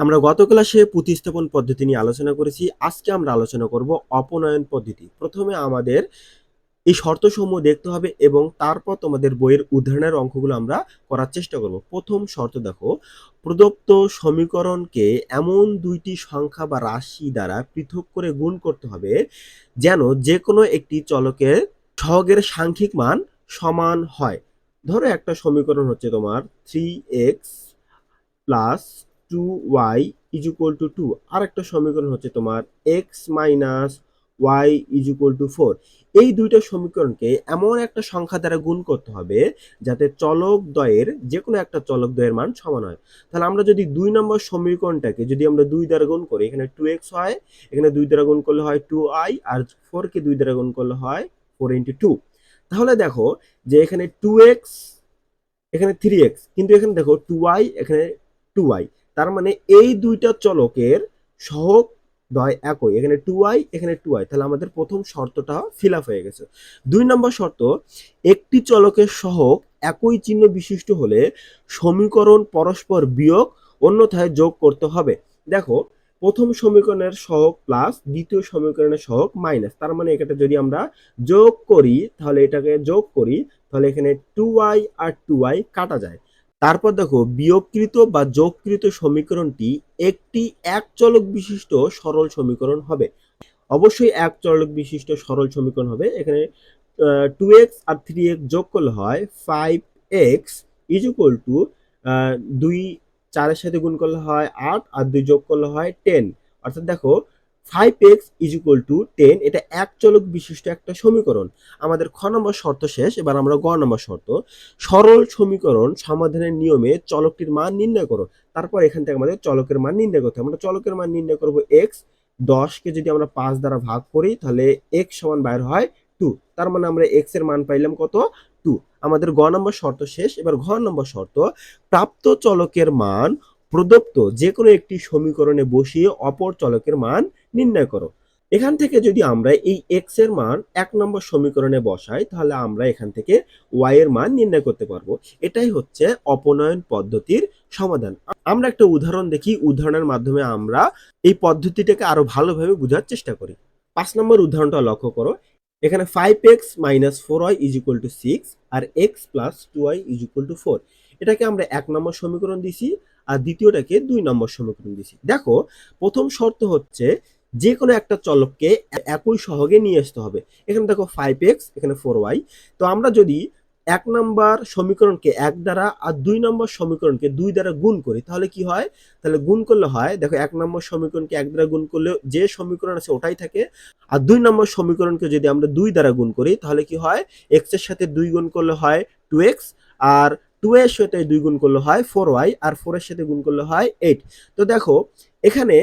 আমরা গত ক্লাসে প্রতিস্থাপন পদ্ধতি নিয়ে আলোচনা করেছি। আজকে আমরা আলোচনা করব অপনয়ন পদ্ধতি। প্রথমে আমাদের এই শর্তসমূহ দেখতে হবে এবং তারপর তোমাদের বইয়ের উদাহরণের অঙ্কগুলো আমরা করার চেষ্টা করব। প্রথম শর্ত দেখো, প্রদত্ত সমীকরণকে এমন দুইটি সংখ্যা বা রাশি দ্বারা পৃথক করে গুণ করতে হবে যেন যে কোনো একটি চলকের সহগের সাংখ্যিক মান সমান হয়। ধরো একটা সমীকরণ হচ্ছে তোমার three x plus two y is equal to two আর একটা সমীকরণ হচ্ছে তোমার x minus y is equal to four এই দুইটা সমীকরণকে এমন একটা সংখ্যা দ্বারা গুণ করতে হবে যাতে চলক দ্বয়ের যে কোনো একটা চলক দ্বয়ের মান সমান হয়। তাহলে আমরা যদি দুই নম্বর সমীকরণটাকে যদি আমরা দুই দ্বারা গুণ করি, এখানে টু এক্স হয় এখানে দুই দ্বারা গুণ করলে হয় টু আই আর ফোরকে দুই দ্বারা গুণ করলে হয় ফোর ইন্টু টু তাহলে দেখো যে এখানে টু এক্স এখানে থ্রি এক্স কিন্তু এখানে দেখো টু ওয়াই এখানে টু ওয়াই তার মানে এই দুইটা চলকের সহগ দয় একই। এখানে টু ওয়াই এখানে টু ওয়াই তাহলে আমাদের প্রথম শর্তটা ফিল আপ হয়ে গেছে। দুই নম্বর শর্ত, একটি চলকের সহগ একই চিহ্ন বিশিষ্ট হলে সমীকরণ পরস্পর বিয়োগ অন্যথায় যোগ করতে হবে। দেখো, প্রথম সমীকরণের সহগ প্লাস দ্বিতীয় সমীকরণের সহগ মাইনাস তার মানে এটাকে যদি আমরা যোগ করি, তাহলে এটাকে যোগ করি, তাহলে এখানে টু ওয়াই আর টু ওয়াই কাটা যায়। তারপর দেখো, বিয়োগকৃত বা যোগকৃত সমীকরণটি একটি এক চলক বিশিষ্ট সরল সমীকরণ হবে। অবশ্যই এক চলক বিশিষ্ট সরল সমীকরণ হবে। এখানে টু এক্স আর থ্রি এক্স যোগ করলে হয় five x is equal to দুই, চারের সাথে গুণ করলে হয় আট, আর দুই যোগ করলে হয় টেন অর্থাৎ দেখো five x is equal to ten এটা এক চলক বিশিষ্ট একটা সমীকরণ। আমাদের খ নম্বর শর্ত শেষ, এবার আমরা গ নম্বর শর্ত। সরল সমীকরণ সমাধানের নিয়মে চলকটির মান নির্ণয় করো। তারপর এখান থেকে আমাদের চলকের মান নির্ণয় করতে আমরা চলকের মান নির্ণয় করব এক্স দশকে যদি আমরা পাঁচ দ্বারা ভাগ করি, তাহলে এক্স সমান বাইর হয় টু তার মানে আমরা এক্সের মান পাইলাম কত? টু আমাদের গ নম্বর শর্ত শেষ, এবার ঘ নম্বর শর্ত। প্রাপ্ত চলকের মান প্রদত্ত যে কোনো একটি সমীকরণে বসিয়ে অপর চলকের মান নির্ণয় করো। এখান থেকে যদি আমরা এই এক্সের মান এক নম্বর সমীকরণে বসাই, তাহলে আমরা এখান থেকে ওয়াই এর মান নির্ণয় করতে পারব। এটাই হচ্ছে অপনয়ন পদ্ধতির সমাধান। আমরা একটা উদাহরণ দেখি, উদাহরণের মাধ্যমে আমরা এই পদ্ধতিটাকে আরও ভালোভাবে বোঝার চেষ্টা করি। পাঁচ নম্বর উদাহরণটা লক্ষ্য করো। এখানে five x minus four y is equal to six R x plus two y is equal to four এটাকে আমরা এক নম্বর সমীকরণ দিছি আর দ্বিতীয়টাকে দুই নম্বর সমীকরণ দিছি। দেখো, প্রথম শর্ত হচ্ছে যে কোনো একটা চলককে একই সহগে নিয়ে আসতে হবে। এখানে দেখো ফাইভ এক্স এখানে ফোর ওয়াই তো আমরা যদি এক নম্বর সমীকরণকে এক দ্বারা আর দুই নম্বর সমীকরণকে দুই দ্বারা গুণ করি, তাহলে কি হয়? তাহলে গুণ করলে হয়, দেখো এক নম্বর সমীকরণকে এক দ্বারা গুণ করলে যে সমীকরণ আছে ওটাই থাকে। আর দুই নম্বর সমীকরণকে যদি আমরা দুই দ্বারা গুণ করি, তাহলে কি হয়? এক্সের সাথে দুই গুণ করলে হয় টু এক্স আর টু এর সাথে দুই গুণ করলে হয় ফোর ওয়াই আর ফোর এর সাথে গুণ করলে হয় এইট তো দেখো, এখানে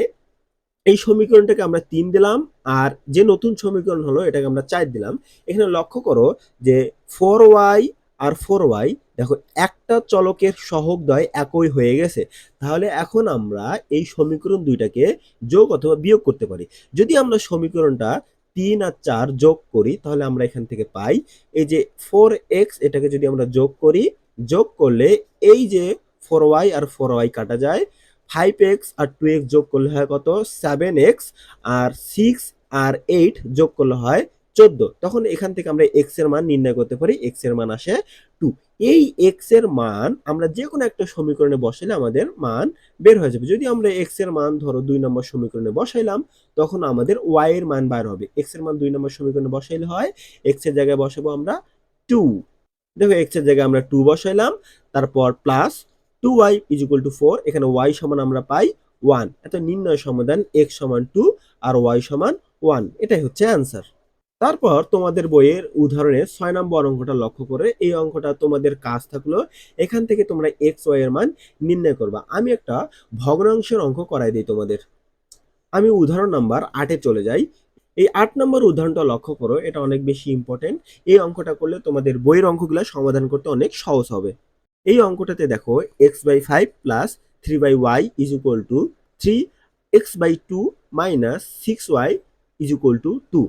এই সমীকরণটাকে আমরা তিন দিলাম, আর যে নতুন সমীকরণ হলো এটাকে আমরা চার দিলাম। এখানে লক্ষ্য করো যে ফোর ওয়াই আর ফোর ওয়াই দেখো একটা চলকের সহগ দ্বয় একই হয়ে গেছে। তাহলে এখন আমরা এই সমীকরণ দুইটাকে যোগ অথবা বিয়োগ করতে পারি। যদি আমরা সমীকরণটা তিন আর চার যোগ করি, তাহলে আমরা এখান থেকে পাই এই যে ফোর এক্স এটাকে যদি আমরা যোগ করি, যোগ করলে এই যে ফোর ওয়াই আর ফোর ওয়াই কাটা যায় ফাইভ এক্স আর টু এক্স যোগ করলে হয় কত? সেভেন এক্স আর সিক্স আর এইট যোগ করলে হয় চোদ্দ। তখন এখান থেকে আমরা এক্সের মান নির্ণয় করতে পারি। এক্সের মান আসে টু এই এক্সের মান আমরা যে কোনো একটা সমীকরণে বসালে আমাদের মান বের হয়ে যাবে। যদি আমরা এক্সের মান ধরো দুই নম্বর সমীকরণে বসাইলাম, তখন আমাদের ওয়াই এর মান বার হবে। এক্সের মান দুই নম্বর সমীকরণে বসাইলে হয় এক্সের জায়গায় বসাবো আমরা টু দেখো এক্সের জায়গায় আমরা টু বসাইলাম, তারপর plus two Y is equal to four এখানে ওয়াই সমান আমরা পাই ওয়ান এত নির্ণয় সমাধান এক্স সমান টু আর ওয়াই সমান ওয়ান এটাই হচ্ছে অ্যান্সার তারপর তোমাদের বইয়ের উদাহরণে ছয় নম্বর অঙ্কটা লক্ষ্য করে এই অঙ্কটা তোমাদের কাজ থাকল। এখান থেকে তোমরা এক্স ওয়াই এর মান নির্ণয় করবা। আমি একটা ভগ্নাংশের অঙ্ক করাই দিই তোমাদের। আমি উদাহরণ নাম্বার আটে চলে যাই। এই আট নম্বর উদাহরণটা লক্ষ্য করো, এটা অনেক বেশি ইম্পর্টেন্ট এই অঙ্কটা করলে তোমাদের বইয়ের অঙ্কগুলো সমাধান করতে অনেক সহজ হবে। এই অঙ্কটাতে দেখো X by five plus three by Y is equal to three X by two minus six Y is equal to two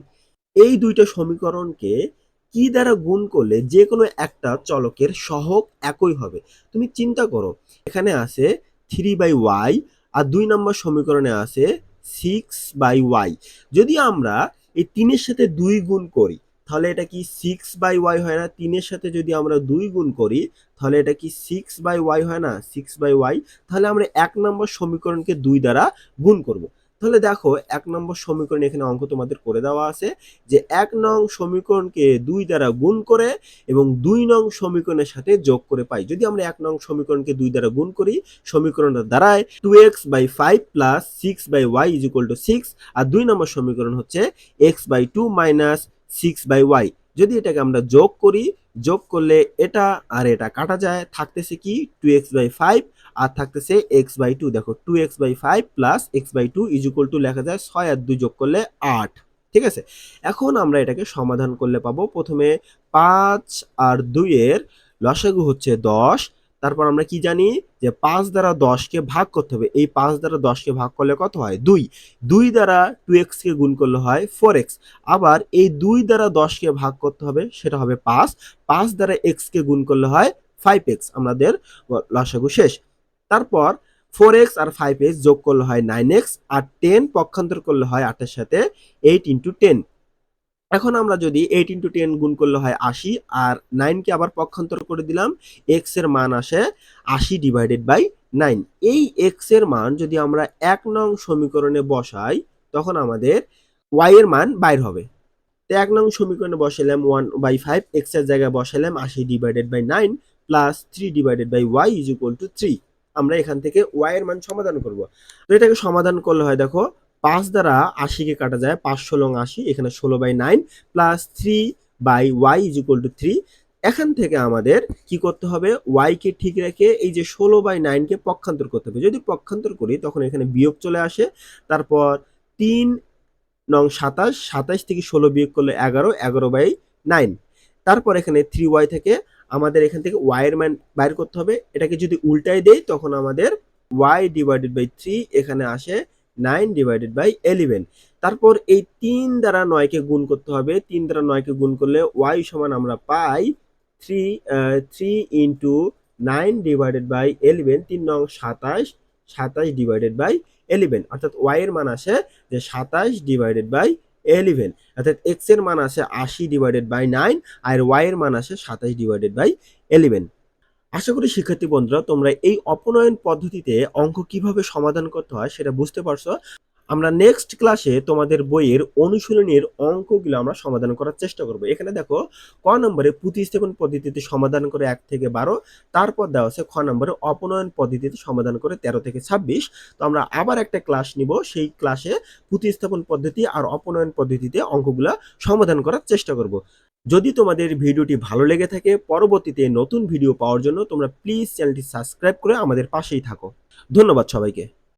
এই দুইটা সমীকরণকে কি দ্বারা গুণ করলে যে কোনো একটা চলকের সহগ একই হবে? তুমি চিন্তা করো, এখানে আছে থ্রি বাই ওয়াই আর দুই নম্বর সমীকরণে আছে সিক্স বাই ওয়াই যদি আমরা এই তিনের সাথে দুই গুণ করি তাহলে এটা কি সিক্স বাই ওয়াই হয় না? তিনের সাথে যদি আমরা দুই গুণ করি, তাহলে এটা কি সিক্স বাই ওয়াই হয় না? সিক্স বাই ওয়াই তাহলে আমরা এক নম্বর সমীকরণকে দুই দ্বারা গুণ করব। তাহলে দেখো, এক নম্বর সমীকরণ এখানে অঙ্ক তোমাদের করে দেওয়া আছে যে এক নং সমীকরণকে দুই দ্বারা গুণ করে এবং দুই নং সমীকরণের সাথে যোগ করে পাই। যদি আমরা এক নং সমীকরণকে দুই দ্বারা গুণ করি সমীকরণটা দাঁড়ায় two X by five plus six by Y is equal to six আর দুই নম্বর সমীকরণ হচ্ছে X by two minus six by Y যদি এটাকে আমরা যোগ করি, যোগ করলে এটা আর এটা কাটা যায়, থাকতেছে কি টু এক্স বাই ফাইভ আর থাকতেছে এক্স বাই টু দেখো two X by five plus X by two is equal to লেখা যায় ছয় আর দুই যোগ করলে আট। ঠিক আছে? এখন আমরা এটাকে সমাধান করলে পাবো। প্রথমে পাঁচ আর দুইয়ের লসাগু হচ্ছে দশ। তারপর আমরা কি জানি যে পাঁচ দ্বারা দশকে ভাগ করতে হবে। এই পাঁচ দ্বারা দশকে ভাগ করলে কত হয়? দুই। দুই দ্বারা টু এক্সকে গুণ করলে হয় ফোর এক্স আবার এই দুই দ্বারা দশকে ভাগ করতে হবে সেটা হবে পাঁচ। পাঁচ দ্বারা এক্সকে গুণ করলে হয় ফাইভ এক্স আমাদের লসাগু শেষ। তারপর ফোর এক্স আর ফাইভ এক্স যোগ করলে হয় নাইন এক্স আর টেন পক্ষান্তর করলে হয় আটের সাথে এইট ইন্টু টেন এখন আমরা যদি এইট ইন্টু টেন গুণ করলে হয় আশি, আর নাইনকে আবার পক্ষান্তর করে দিলাম এক্সের মান আসে আশি ডিভাইডেড বাই নাইন এই এক্সের মান যদি আমরা এক নং সমীকরণে বসাই, তখন আমাদের ওয়াই এর মান বাইর হবে। তো এক নং সমীকরণে বসালাম ওয়ান বাই ফাইভ এক্সের জায়গায় বসালাম আশি divided by nine plus three divided by Y is equal to three আমরা এখান থেকে ওয়াই এর মান সমাধান করব। তো এটাকে সমাধান করলে হয় দেখো পাঁচ দ্বারা আশিকে কাটা যায়, পাঁচ ষোলো আশি, এখানে ষোলো by nine plus three by Y is equal to three এখান থেকে আমাদের কি করতে হবে? ওয়াই কে ঠিক রেখে এই যে ষোলো বাই নাইনকে পক্ষান্তর করতে হবে। যদি পক্ষান্তর করি, তখন এখানে বিয়োগ চলে আসে। তারপর তিন নং সাতাশ সাতাশ থেকে ষোলো বিয়োগ করলে এগারো এগারো বাই নাইন। তারপর এখানে থ্রি ওয়াই থেকে আমাদের এখান থেকে ওয়াই এর মান বাইর করতে হবে। এটাকে যদি উল্টাই দেই, তখন আমাদের ওয়াই ডিভাইডেড বাই থ্রি এখানে আসে নাইন ডিভাইডেড বাই এলিভেন। তারপর এই তিন দ্বারা নয়কে গুণ করতে হবে। তিন দ্বারা নয়কে গুণ করলে ওয়াই সমান আমরা পাই three three into nine divided by eleven. তিন নং সাতাশ সাতাশ ডিভাইডেড বাই এলিভেন। অর্থাৎ ওয়াই এর মান আসে যে সাতাশ ডিভাইডেড বাই এলিভেন। অর্থাৎ এক্সের মান আসে আশি ডিভাইডেড বাই নাইন আর ওয়াই এর মান আসে সাতাশ ডিভাইডেড বাই এলিভেন। আশা করি শিক্ষার্থী বন্ধুরা, তোমরা এই অপনয়ন পদ্ধতিতে অঙ্ক কীভাবে সমাধান করতে হয় সেটা বুঝতে পারছ। আমরা নেক্সট ক্লাসে তোমাদের বইয়ের অনুশীলনীর অঙ্কগুলো আমরা সমাধান করার চেষ্টা করব। এখানে দেখো, ক নম্বরে প্রতিস্থাপন পদ্ধতিতে সমাধান করে এক থেকে বারো, তারপর দেওয়া আছে খ নম্বরে অপনয়ন পদ্ধতিতে সমাধান করে তেরো থেকে ছাব্বিশ। তো আমরা আবার একটা ক্লাস নিব, সেই ক্লাসে প্রতিস্থাপন পদ্ধতি আর অপনয়ন পদ্ধতিতে অঙ্কগুলা সমাধান করার চেষ্টা করব। যদি তোমাদের ভিডিওটি ভালো লেগে থাকে, পরবর্তীতে নতুন ভিডিও পাওয়ার জন্য তোমরা প্লিজ চ্যানেলটি সাবস্ক্রাইব করে আমাদের পাশেই থাকো। ধন্যবাদ সবাইকে।